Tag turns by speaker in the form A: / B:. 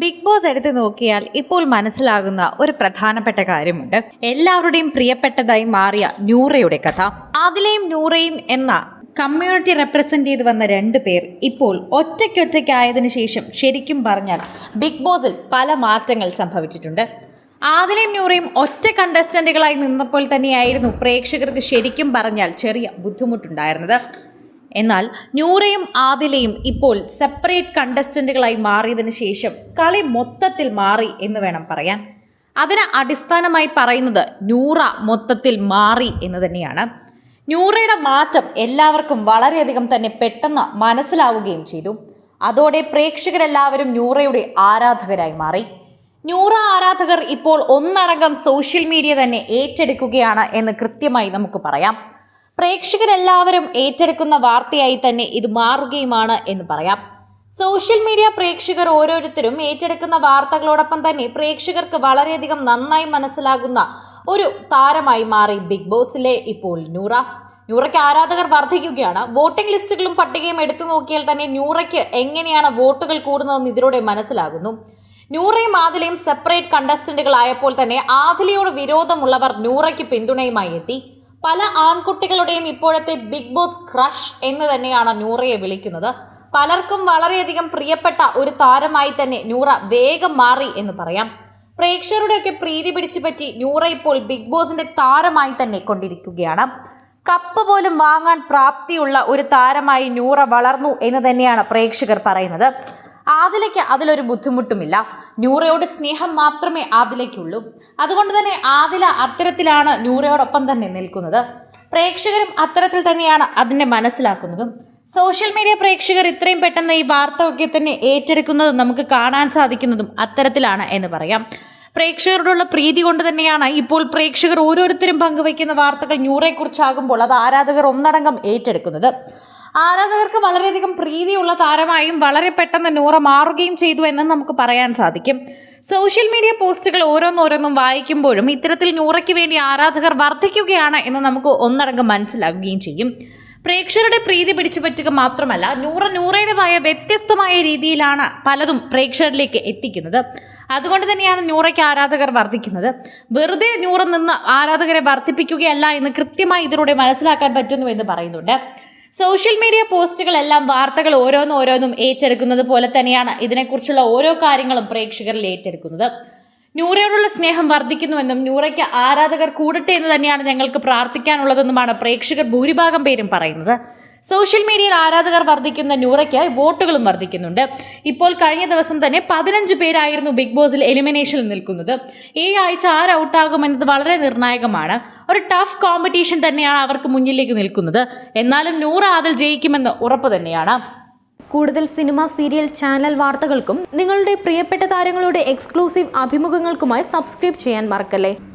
A: Big boss എടുത്ത് നോക്കിയാൽ ഇപ്പോൾ മനസ്സിലാകുന്ന ഒരു പ്രധാനപ്പെട്ട കാര്യമുണ്ട്. എല്ലാവരുടെയും പ്രിയപ്പെട്ടതായി മാറിയ ന്യൂറയുടെ കഥ. ആദിലയും ന്യൂറയും എന്ന കമ്മ്യൂണിറ്റി റെപ്രസെന്റ് ചെയ്ത് വന്ന രണ്ട് പേർ ഇപ്പോൾ ഒറ്റയ്ക്കൊറ്റയ്ക്കായതിനു ശേഷം ശരിക്കും പറഞ്ഞാൽ ബിഗ് ബോസിൽ പല മാറ്റങ്ങൾ സംഭവിച്ചിട്ടുണ്ട്. ആദിലയും ന്യൂറയും ഒറ്റ കണ്ടസ്റ്റന്റുകളായി നിന്നപ്പോൾ തന്നെയായിരുന്നു പ്രേക്ഷകർക്ക് ശരിക്കും പറഞ്ഞാൽ ചെറിയ ബുദ്ധിമുട്ടുണ്ടായിരുന്നത്. എന്നാൽ ന്യൂറയും ആദിലയും ഇപ്പോൾ സെപ്പറേറ്റ് കണ്ടസ്റ്റന്റുകളായി മാറിയതിനു ശേഷം കളി മൊത്തത്തിൽ മാറി എന്ന് വേണം പറയാൻ. അതിന് അടിസ്ഥാനമായി പറയുന്നത് ന്യൂറ മൊത്തത്തിൽ മാറി എന്ന് തന്നെയാണ്. ന്യൂറയുടെ മാറ്റം എല്ലാവർക്കും വളരെയധികം തന്നെ പെട്ടെന്ന് മനസ്സിലാവുകയും ചെയ്തു. അതോടെ പ്രേക്ഷകരെല്ലാവരും ന്യൂറയുടെ ആരാധകരായി മാറി. ന്യൂറ ആരാധകർ ഇപ്പോൾ ഒന്നടങ്കം സോഷ്യൽ മീഡിയ തന്നെ ഏറ്റെടുക്കുകയാണ് എന്ന് കൃത്യമായി നമുക്ക് പറയാം. പ്രേക്ഷകരെല്ലാവരും ഏറ്റെടുക്കുന്ന വാർത്തയായി തന്നെ ഇത് മാറുകയുമാണ് എന്ന് പറയാം. സോഷ്യൽ മീഡിയ പ്രേക്ഷകർ ഓരോരുത്തരും ഏറ്റെടുക്കുന്ന വാർത്തകളോടൊപ്പം തന്നെ പ്രേക്ഷകർക്ക് വളരെയധികം നന്നായി മനസ്സിലാകുന്ന ഒരു താരമായി മാറി ബിഗ് ബോസിലെ ഇപ്പോൾ നൂറ. ന്യൂറയ്ക്ക് ആരാധകർ വർദ്ധിക്കുകയാണ്. വോട്ടിംഗ് ലിസ്റ്റുകളും പട്ടികയും എടുത്തു നോക്കിയാൽ തന്നെ ന്യൂറയ്ക്ക് എങ്ങനെയാണ് വോട്ടുകൾ കൂടുന്നതെന്ന് ഇതിലൂടെ മനസ്സിലാകുന്നു. ന്യൂറയും ആദിലയും സെപ്പറേറ്റ് കണ്ടസ്റ്റന്റുകളായപ്പോൾ തന്നെ ആദിലയോട് വിരോധമുള്ളവർ ന്യൂറയ്ക്ക് പിന്തുണയുമായി എത്തി. പല ആൺകുട്ടികളുടെയും ഇപ്പോഴത്തെ ബിഗ് ബോസ് ക്രഷ് എന്ന് തന്നെയാണ് നൂറയെ വിളിക്കുന്നത്. പലർക്കും വളരെയധികം പ്രിയപ്പെട്ട ഒരു താരമായി തന്നെ നൂറ വേഗം മാറി എന്ന് പറയാം. പ്രേക്ഷകരുടെയൊക്കെ പ്രീതി പിടിച്ചു പറ്റി നൂറ ഇപ്പോൾ ബിഗ് ബോസിന്റെ താരമായി തന്നെ കൊണ്ടിരിക്കുകയാണ്. കപ്പ് പോലും വാങ്ങാൻ പ്രാപ്തിയുള്ള ഒരു താരമായി നൂറ വളർന്നു എന്ന് തന്നെയാണ് പ്രേക്ഷകർ പറയുന്നത്. ആദിലയ്ക്ക് അതിലൊരു ബുദ്ധിമുട്ടുമില്ല. നൂറയോട് സ്നേഹം മാത്രമേ ആദിലയ്ക്കുള്ളൂ. അതുകൊണ്ട് തന്നെ ആദില അത്തരത്തിലാണ് നൂറയോടൊപ്പം തന്നെ നിൽക്കുന്നത്. പ്രേക്ഷകരും അത്തരത്തിൽ തന്നെയാണ് അതിനെ മനസ്സിലാക്കുന്നതും. സോഷ്യൽ മീഡിയ പ്രേക്ഷകർ ഇത്രയും പെട്ടെന്ന് ഈ വാർത്ത ഒക്കെ തന്നെ ഏറ്റെടുക്കുന്നതും നമുക്ക് കാണാൻ സാധിക്കുന്നതും അത്തരത്തിലാണ് എന്ന് പറയാം. പ്രേക്ഷകരോടുള്ള പ്രീതി കൊണ്ട് തന്നെയാണ് ഇപ്പോൾ പ്രേക്ഷകർ ഓരോരുത്തരും പങ്കുവയ്ക്കുന്ന വാർത്തകൾ ന്യൂറയെക്കുറിച്ചാകുമ്പോൾ അത് ആരാധകർ ഒന്നടങ്കം ഏറ്റെടുക്കുന്നത്. ആരാധകർക്ക് വളരെയധികം പ്രീതിയുള്ള താരമായും വളരെ പെട്ടെന്ന് നൂറ മാറുകയും ചെയ്തു എന്ന് നമുക്ക് പറയാൻ സാധിക്കും. സോഷ്യൽ മീഡിയ പോസ്റ്റുകൾ ഓരോന്നോരോന്നും വായിക്കുമ്പോഴും ഇത്തരത്തിൽ നൂറയ്ക്ക് വേണ്ടി ആരാധകർ വർദ്ധിക്കുകയാണ് എന്ന് നമുക്ക് ഒന്നടങ്കം മനസ്സിലാകുകയും ചെയ്യും. പ്രേക്ഷകരുടെ പ്രീതി പിടിച്ചു പറ്റുക മാത്രമല്ല നൂറ നൂറയുടേതായ വ്യത്യസ്തമായ രീതിയിലാണ് പലതും പ്രേക്ഷകരിലേക്ക് എത്തിക്കുന്നത്. അതുകൊണ്ട് തന്നെയാണ് നൂറയ്ക്ക് ആരാധകർ വർദ്ധിക്കുന്നത്. വെറുതെ നൂറ നിന്ന് ആരാധകരെ വർദ്ധിപ്പിക്കുകയല്ല എന്ന് കൃത്യമായി ഇതിലൂടെ മനസ്സിലാക്കാൻ പറ്റുന്നു എന്ന് പറയുന്നുണ്ട്. സോഷ്യൽ മീഡിയ പോസ്റ്റുകളെല്ലാം വാർത്തകൾ ഓരോന്നും ഓരോന്നും ഏറ്റെടുക്കുന്നത് പോലെ തന്നെയാണ് ഇതിനെക്കുറിച്ചുള്ള ഓരോ കാര്യങ്ങളും പ്രേക്ഷകരിൽ ഏറ്റെടുക്കുന്നത്. നൂറയോടുള്ള സ്നേഹം വർദ്ധിക്കുന്നുവെന്നും നൂറയ്ക്ക് ആരാധകർ കൂടട്ടെ എന്ന് തന്നെയാണ് ഞങ്ങൾക്ക് പ്രാർത്ഥിക്കാനുള്ളതെന്നുമാണ് പ്രേക്ഷകർ ഭൂരിഭാഗം പേരും പറയുന്നത്. സോഷ്യൽ മീഡിയയിൽ ആരാധകർ വർദ്ധിക്കുന്ന നൂറയ്ക്ക് വോട്ടുകളും വർദ്ധിക്കുന്നുണ്ട്. ഇപ്പോൾ കഴിഞ്ഞ ദിവസം തന്നെ പതിനഞ്ച് പേരായിരുന്നു ബിഗ് ബോസിൽ എലിമിനേഷനിൽ നിൽക്കുന്നത്. ഈ ആഴ്ച ആര് ഔട്ടാകുമെന്നത് വളരെ നിർണായകമാണ്. ഒരു ടഫ് കോമ്പറ്റീഷൻ തന്നെയാണ് അവർക്ക് മുന്നിലേക്ക് നിൽക്കുന്നത്. എന്നാലും നൂറ അതിൽ ജയിക്കുമെന്ന് ഉറപ്പ് തന്നെയാണ്.
B: കൂടുതൽ സിനിമ സീരിയൽ ചാനൽ വാർത്തകൾക്കും നിങ്ങളുടെ പ്രിയപ്പെട്ട താരങ്ങളുടെ എക്സ്ക്ലൂസീവ് അഭിമുഖങ്ങൾക്കുമായി സബ്സ്ക്രൈബ് ചെയ്യാൻ മറക്കല്ലേ?